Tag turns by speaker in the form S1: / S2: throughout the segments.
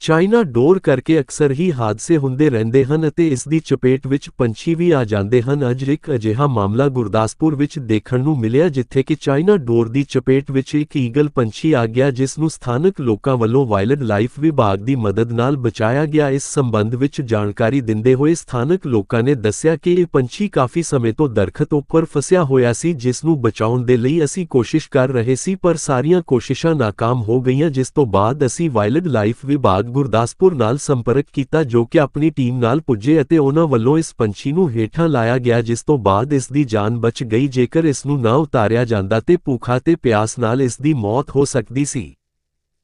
S1: China ਡੋਰ ਕਰਕੇ ਅਕਸਰ ਹੀ ਹਾਦਸੇ ਹੁੰਦੇ ਰਹਿੰਦੇ ਹਨ ਅਤੇ ਇਸ ਦੀ ਚਪੇਟ ਵਿੱਚ ਪੰਛੀ ਵੀ ਆ ਜਾਂਦੇ ਹਨ। ਅੱਜ ਇੱਕ ਅਜਿਹਾ ਮਾਮਲਾ ਗੁਰਦਾਸਪੁਰ ਵਿੱਚ ਦੇਖਣ ਨੂੰ ਮਿਲਿਆ, ਜਿੱਥੇ ਕਿ ਚਾਈਨਾ ਡੋਰ ਦੀ ਚਪੇਟ ਵਿੱਚ ਇੱਕ ਈਗਲ ਪੰਛੀ ਆ ਗਿਆ, ਜਿਸ ਨੂੰ ਸਥਾਨਕ ਲੋਕਾਂ ਵੱਲੋਂ ਵਾਈਲਡ ਲਾਈਫ ਵਿਭਾਗ ਦੀ ਮਦਦ ਨਾਲ ਬਚਾਇਆ ਗਿਆ। ਇਸ ਸੰਬੰਧ ਵਿੱਚ ਜਾਣਕਾਰੀ ਦਿੰਦੇ ਹੋਏ ਸਥਾਨਕ ਲੋਕਾਂ ਨੇ ਦੱਸਿਆ ਕਿ ਇਹ ਪੰਛੀ ਕਾਫੀ ਸਮੇਂ ਤੋਂ ਦਰਖਤ ਉੱਪਰ ਫਸਿਆ ਹੋਇਆ ਸੀ, ਜਿਸ ਨੂੰ ਬਚਾਉਣ ਦੇ ਲਈ ਅਸੀਂ ਕੋਸ਼ਿਸ਼ ਕਰ ਰਹੇ ਸੀ, ਪਰ ਸਾਰੀਆਂ ਕੋਸ਼ਿਸ਼ਾਂ ਨਾਕਾਮ ਹੋ ਗਈਆਂ, ਜਿਸ ਤੋਂ ਬਾਅਦ ਅਸੀਂ ਵਾਈਲਡ ਲਾਈਫ ਵਿਭਾਗ ਗੁਰਦਾਸਪੁਰ ਨਾਲ ਸੰਪਰਕ ਕੀਤਾ ਜੋ ਕਿ ਆਪਣੀ ਟੀਮ ਨਾਲ ਪੁੱਜੇ ਅਤੇ ਉਹਨਾਂ ਵੱਲੋਂ ਇਸ ਪੰਛੀ ਨੂੰ ਹੇਠਾਂ ਲਾਇਆ ਗਿਆ ਜਿਸ ਤੋਂ ਬਾਅਦ ਇਸ ਦੀ ਜਾਨ ਬਚ ਗਈ ਜੇਕਰ ਇਸ ਨੂੰ ਨਾ ਉਤਾਰਿਆ ਜਾਂਦਾ ਤੇ ਭੁੱਖਾ ਤੇ ਪਿਆਸ ਨਾਲ ਇਸ ਦੀ ਮੌਤ ਹੋ ਸਕਦੀ ਸੀ।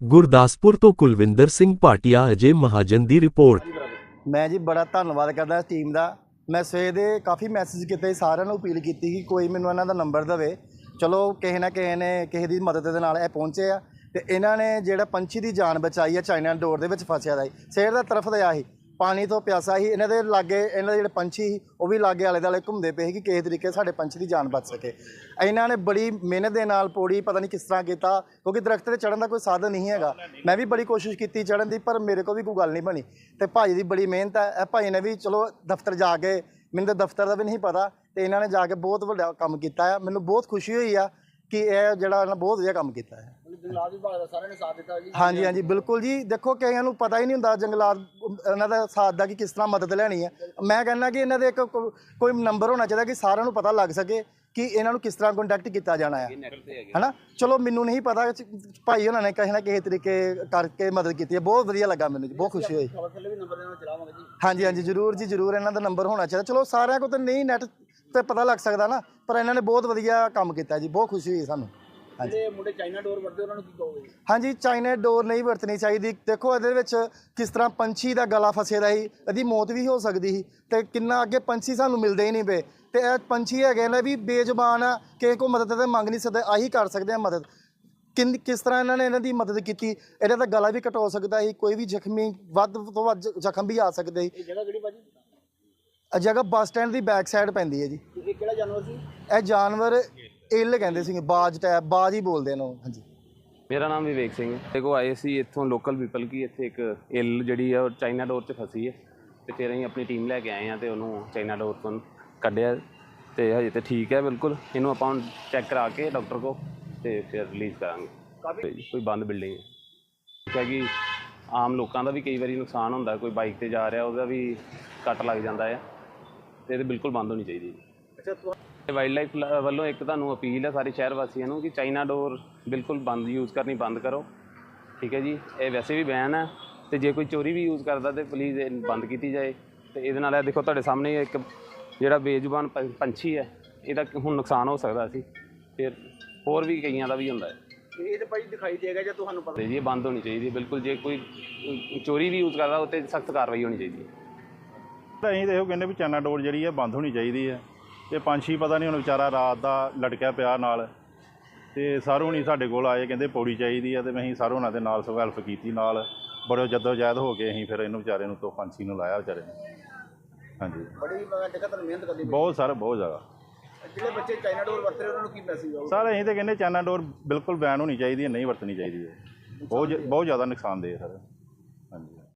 S1: ਗੁਰਦਾਸਪੁਰ ਤੋਂ ਕੁਲਵਿੰਦਰ ਸਿੰਘ ਭਾਟੀਆ ਅਜੇ ਮਹਾਜਨ ਦੀ ਰਿਪੋਰਟ।
S2: ਮੈਂ ਜੀ ਬੜਾ ਧੰਨਵਾਦ ਕਰਦਾ ਇਸ ਟੀਮ ਦਾ। ਮੈਂ ਸਵੇਰ ਦੇ ਕਾਫੀ ਮੈਸੇਜ ਕੀਤੇ ਸੀ, ਸਾਰਿਆਂ ਨੂੰ ਅਪੀਲ ਕੀਤੀ ਕਿ ਕੋਈ ਮੈਨੂੰ ਇਹਨਾਂ ਦਾ ਨੰਬਰ ਦੇਵੇ। ਚਲੋ ਕਿਸੇ ਨਾ ਕਿਸੇ ਨੇ ਕਿਸੇ ਦੀ ਮਦਦ ਦੇ ਨਾਲ ਇਹ ਪਹੁੰਚੇ ਆ। ਤੇ ਇਹਨਾਂ ਨੇ ਜਿਹੜਾ ਪੰਛੀ ਦੀ ਜਾਨ ਬਚਾਈ ਹੈ ਚਾਈਨਾ ਡੋਰ ਦੇ ਵਿੱਚ ਫਸਿਆ ਦਾ ਸੀ। ਸਵੇਰ ਦਾ ਤਰਫ ਦਿਆ ਸੀ, ਪਾਣੀ ਤੋਂ ਪਿਆਸਾ ਹੀ ਇਹਨਾਂ ਦੇ ਲਾਗੇ ਇਹਨਾਂ ਦੇ ਜਿਹੜੇ ਪੰਛੀ ਸੀ, ਉਹ ਵੀ ਲਾਗੇ ਆਲੇ ਦੁਆਲੇ ਘੁੰਮਦੇ ਪਏ ਸੀ ਕਿ ਕਿਸੇ ਤਰੀਕੇ ਸਾਡੇ ਪੰਛੀ ਦੀ ਜਾਨ ਬਚ ਸਕੇ। ਇਹਨਾਂ ਨੇ ਬੜੀ ਮਿਹਨਤ ਦੇ ਨਾਲ ਪੌੜੀ ਪਤਾ ਨਹੀਂ ਕਿਸ ਤਰ੍ਹਾਂ ਕੀਤਾ, ਕਿਉਂਕਿ ਦਰਖਤ ਤੇ ਚੜਨ ਦਾ ਕੋਈ ਸਾਧਨ ਨਹੀਂ ਹੈਗਾ। ਮੈਂ ਵੀ ਬੜੀ ਕੋਸ਼ਿਸ਼ ਕੀਤੀ ਚੜਨ ਦੀ, ਪਰ ਮੇਰੇ ਕੋਲ ਵੀ ਕੋਈ ਗੱਲ ਨਹੀਂ ਬਣੀ। ਤੇ ਭਾਈ ਦੀ ਬੜੀ ਮਿਹਨਤ ਹੈ, ਇਹ ਭਾਈ ਨੇ ਵੀ ਚਲੋ ਦਫ਼ਤਰ ਜਾ ਕੇ, ਮੈਨੂੰ ਤਾਂ ਦਫ਼ਤਰ ਦਾ ਵੀ ਨਹੀਂ ਪਤਾ, ਤੇ ਇਹਨਾਂ ਨੇ ਜਾ ਕੇ ਬਹੁਤ ਵੱਡਾ ਕੰਮ ਕੀਤਾ ਹੈ ਮੈਨੂੰ ਬਹੁਤ ਖੁਸ਼ੀ ਹੋਈ ਆ ਕਿ ਇਹ ਜਿਹੜਾ ਇਹਨਾਂ ਬਹੁਤ ਵਧੀਆ ਕੰਮ ਕੀਤਾ ਹੈ।
S3: ਜੰਗਲਾਤ ਵਿਭਾਗ ਦਾ ਸਾਰਿਆਂ ਨੇ ਸਾਥ ਦਿੱਤਾ ਜੀ।
S2: ਹਾਂਜੀ ਹਾਂਜੀ ਬਿਲਕੁਲ ਜੀ। ਦੇਖੋ ਕਈਆਂ ਨੂੰ ਪਤਾ ਹੀ ਨਹੀਂ ਹੁੰਦਾ ਜੰਗਲਾਤ ਇਹਨਾਂ ਦਾ ਸਾਥ ਦਾ ਕਿ ਕਿਸ ਤਰ੍ਹਾਂ ਮਦਦ ਲੈਣੀ ਹੈ। ਮੈਂ ਕਹਿੰਦਾ ਕਿ ਇਹਨਾਂ ਦੇ ਇੱਕ ਕੋਈ ਨੰਬਰ ਹੋਣਾ ਚਾਹੀਦਾ ਕਿ ਸਾਰਿਆਂ ਨੂੰ ਪਤਾ ਲੱਗ ਸਕੇ ਕਿ ਇਹਨਾਂ ਨੂੰ ਕਿਸ ਤਰ੍ਹਾਂ ਕੰਟੈਕਟ ਕੀਤਾ ਜਾਣਾ ਹੈ। ਹਨਾ? ਚਲੋ ਮੈਨੂੰ ਨਹੀਂ ਪਤਾ ਭਾਈ ਉਹਨਾਂ ਨੇ ਕਿਸੇ ਨਾ ਕਿਸੇ ਤਰੀਕੇ ਕਰਕੇ ਮਦਦ ਕੀਤੀ ਹੈ। ਬਹੁਤ ਵਧੀਆ ਲੱਗਾ ਮੈਨੂੰ ਜੀ ਬਹੁਤ ਖੁਸ਼ੀ ਹੋਈ। ਹਾਂਜੀ ਹਾਂਜੀ ਜ਼ਰੂਰ ਜੀ ਜ਼ਰੂਰ ਇਹਨਾਂ ਦਾ ਨੰਬਰ ਹੋਣਾ ਚਾਹੀਦਾ। ਚਲੋ ਸਾਰਿਆਂ ਕੋਲ ਤਾਂ ਨਹੀਂ ਨੈਟ ਤੇ ਪਤਾ ਲੱਗ ਸਕਦਾ ਨਾ ਪਰ ਇਹਨਾਂ ਨੇ ਬਹੁਤ ਵਧੀਆ ਕੰਮ ਕੀਤਾ ਜੀ ਬਹੁਤ ਖੁਸ਼ੀ ਹੋਈ ਸਾਨੂੰ।
S3: ਜਿਹੜੇ ਮੁੰਡੇ ਚਾਈਨਾ ਡੋਰ ਵਰਤਦੇ ਉਹਨਾਂ ਨੂੰ ਕੀ ਕਹੋਗੇ? ਜੀ?
S2: ਹਾਂਜੀ ਚਾਈਨਾ ਡੋਰ ਨਹੀਂ ਵਰਤਣੀ ਚਾਹੀਦੀ। ਦੇਖੋ ਇਹਦੇ ਵਿੱਚ ਕਿਸ ਤਰ੍ਹਾਂ ਪੰਛੀ ਦਾ ਗਲਾ ਫਸੇ ਦਾ ਸੀ ਇਹਦੀ ਮੌਤ ਵੀ ਹੋ ਸਕਦੀ ਸੀ ਤੇ ਕਿੰਨਾ ਅੱਗੇ ਪੰਛੀ ਸਾਨੂੰ ਮਿਲਦੇ ਹੀ ਨਹੀਂ ਪਏ। ਤੇ ਇਹ ਪੰਛੀ ਹੈਗੇ ਨੇ ਵੀ ਬੇਜ਼ੁਬਾਨ ਆ ਕਿਸੇ ਕੋ ਮਦਦ ਤੇ ਮੰਗ ਨਹੀਂ ਸਕਦੇ ਆਹੀ ਕਰ ਸਕਦੇ ਆ ਮਦਦ। ਕਿੰਨ ਕਿਸ ਤਰ੍ਹਾਂ ਇਹਨਾਂ ਨੇ ਇਹਨਾਂ ਦੀ ਮਦਦ ਕੀਤੀ ਇਹਦਾ ਤਾਂ ਗਲਾ ਵੀ ਕਟ ਸਕਦਾ ਸੀ ਕੋਈ ਵੀ ਜ਼ਖਮੀ ਵੱਧ ਤੋਂ ਵੱਧ ਜ਼ਖਮ ਵੀ ਆ ਸਕਦੇ ਸੀ।
S3: ਇਹ ਜਗ੍ਹਾ ਕਿਹੜੀ ਭਾਜੀ?
S2: ਇਹ ਜਗ੍ਹਾ ਬੱਸ ਸਟੈਂਡ ਦੀ ਬੈਕ ਸਾਈਡ ਪੈਂਦੀ ਹੈ ਜੀ।
S3: ਇਹ ਕਿਹੜਾ ਜਾਨਵਰ ਸੀ?
S2: ਇਹ ਜਾਨਵਰ ਇੱਲ ਕਹਿੰਦੇ ਸੀ ਬਾਜ ਟੈਪ ਬਾਜ ਹੀ ਬੋਲਦੇ ਇਹਨੂੰ ਹਾਂਜੀ।
S4: ਮੇਰਾ ਨਾਮ ਵਿਵੇਕ ਸਿੰਘ ਹੈ। ਦੇਖੋ ਆਏ ਸੀ ਇੱਥੋਂ ਲੋਕਲ ਪੀਪਲ ਕੀ ਇੱਥੇ ਇੱਕ ਇਲ ਜਿਹੜੀ ਆ ਉਹ ਚਾਈਨਾ ਡੋਰ 'ਚ ਫਸੀ ਹੈ। ਤੇ ਫਿਰ ਅਸੀਂ ਆਪਣੀ ਟੀਮ ਲੈ ਕੇ ਆਏ ਆ ਤੇ ਉਹਨੂੰ ਚਾਈਨਾ ਡੋਰ ਤੋਂ ਕੱਢਿਆ ਤੇ ਹਜੇ ਤੇ ਠੀਕ ਹੈ ਬਿਲਕੁਲ। ਇਹਨੂੰ ਆਪਾਂ ਹੁਣ ਚੈੱਕ ਕਰਾ ਕੇ ਡਾਕਟਰ ਕੋ ਤੇ ਫਿਰ ਰਿਲੀਜ਼ ਕਰਾਂਗੇ। ਕਾਫੀ ਕੋਈ ਬੰਦ ਬਿਲਡਿੰਗ ਹੈ। ਕਿ ਆਮ ਲੋਕਾਂ ਦਾ ਵੀ ਕਈ ਵਾਰੀ ਨੁਕਸਾਨ ਹੁੰਦਾ ਕੋਈ ਬਾਈਕ ਤੇ ਜਾ ਰਿਹਾ ਉਹਦਾ ਵੀ ਕੱਟ ਲੱਗ ਜਾਂਦਾ ਹੈ। ਤੇ ਇਹ ਤੇ ਬਿਲਕੁਲ ਬੰਦ ਹੋਣੀ ਚਾਹੀਦੀ ਹੈ।
S3: ਅੱਛਾ
S4: ਵਾਈਲਡ ਲਾਈਫ ਵੱਲੋਂ ਇੱਕ ਤੁਹਾਨੂੰ ਅਪੀਲ ਹੈ ਸਾਰੇ ਸ਼ਹਿਰ ਵਾਸੀਆਂ ਨੂੰ ਕਿ ਚਾਈਨਾ ਡੋਰ ਬਿਲਕੁਲ ਬੰਦ ਯੂਜ਼ ਕਰਨੀ ਬੰਦ ਕਰੋ। ਠੀਕ ਹੈ ਜੀ? ਇਹ ਵੈਸੇ ਵੀ ਬੈਨ ਹੈ ਤੇ ਜੇ ਕੋਈ ਚੋਰੀ ਵੀ ਯੂਜ਼ ਕਰਦਾ ਤੇ ਪਲੀਜ਼ ਇਹ ਬੰਦ ਕੀਤੀ ਜਾਏ। ਤੇ ਇਹਦੇ ਨਾਲ ਇਹ ਦੇਖੋ ਤੁਹਾਡੇ ਸਾਹਮਣੇ ਇੱਕ ਜਿਹੜਾ ਬੇਜ਼ੁਬਾਨ ਪੰਛੀ ਹੈ ਇਹਦਾ ਹੁਣ ਨੁਕਸਾਨ ਹੋ ਸਕਦਾ ਸੀ। ਫਿਰ ਹੋਰ ਵੀ ਕਈਆਂ ਦਾ ਵੀ ਹੁੰਦਾ ਹੈ।
S3: ਤੇ ਇਹ ਤੇ ਭਾਜੀ ਦਿਖਾਈ ਦੇਗਾ ਜਾਂ ਤੁਹਾਨੂੰ ਪਤਾ?
S4: ਤੇ ਜੀ ਇਹ ਬੰਦ ਹੋਣੀ ਚਾਹੀਦੀ ਹੈ ਬਿਲਕੁਲ ਜੇ ਕੋਈ ਚੋਰੀ ਵੀ ਯੂਜ਼ ਕਰਦਾ ਉਹ ਤੇ ਸਖਤ ਕਾਰਵਾਈ ਹੋਣੀ ਚਾਹੀਦੀ ਹੈ।
S5: ਤਾਂ ਇਹੋ ਕਹਿੰਦੇ ਵੀ ਚਾਈਨਾ ਡੋਰ ਜਿਹੜੀ ਹੈ ਬੰਦ ਹੋਣੀ ਚਾਹੀਦੀ ਹੈ। ਤੇ ਪੰਛੀ ਪਤਾ ਨਹੀਂ ਹੁਣ ਵਿਚਾਰਾ ਰਾਤ ਦਾ ਲਟਕਿਆ ਪਿਆ ਨਾਲ ਤੇ ਸਾਰੋਂ ਨਹੀਂ ਸਾਡੇ ਕੋਲ ਆਏ ਕਹਿੰਦੇ ਪੌੜੀ ਚਾਹੀਦੀ ਹੈ ਤੇ ਅਸੀਂ ਸਾਰੋਂ ਉਹਨਾਂ ਦੇ ਨਾਲ ਸਗੋਂ ਹੈਲਪ ਕੀਤੀ ਨਾਲ। ਬੜੇ ਜਦੋਜਹਿਦ ਹੋ ਕੇ ਅਸੀਂ ਫਿਰ ਇਹਨੂੰ ਵਿਚਾਰੇ ਨੂੰ ਤੋਂ ਪੰਛੀ ਨੂੰ ਲਾਇਆ ਵਿਚਾਰੇ ਨੂੰ। ਹਾਂਜੀ।
S3: ਬੜੀ ਤੁਹਾਨੂੰ ਮਿਹਨਤ ਕਰਨੀ
S5: ਬਹੁਤ ਸਰ ਬਹੁਤ ਜ਼ਿਆਦਾ।
S3: ਜਿਹੜੇ ਬੱਚੇ ਚਾਈਨਾ ਡੋਰ ਵਰਤਦੇ ਉਹਨਾਂ ਨੂੰ ਕੀ ਮੈਸੇਜ ਆਊਗਾ?
S5: ਸਰ ਅਸੀਂ ਤਾਂ ਕਹਿੰਦੇ ਚਾਈਨਾ ਡੋਰ ਬਿਲਕੁਲ ਬੈਨ ਹੋਣੀ ਚਾਹੀਦੀ ਹੈ ਨਹੀਂ ਵਰਤਣੀ ਚਾਹੀਦੀ ਹੈ। ਬਹੁਤ ਬਹੁਤ ਜ਼ਿਆਦਾ ਨੁਕਸਾਨਦੇਹ ਹੈ ਸਰ।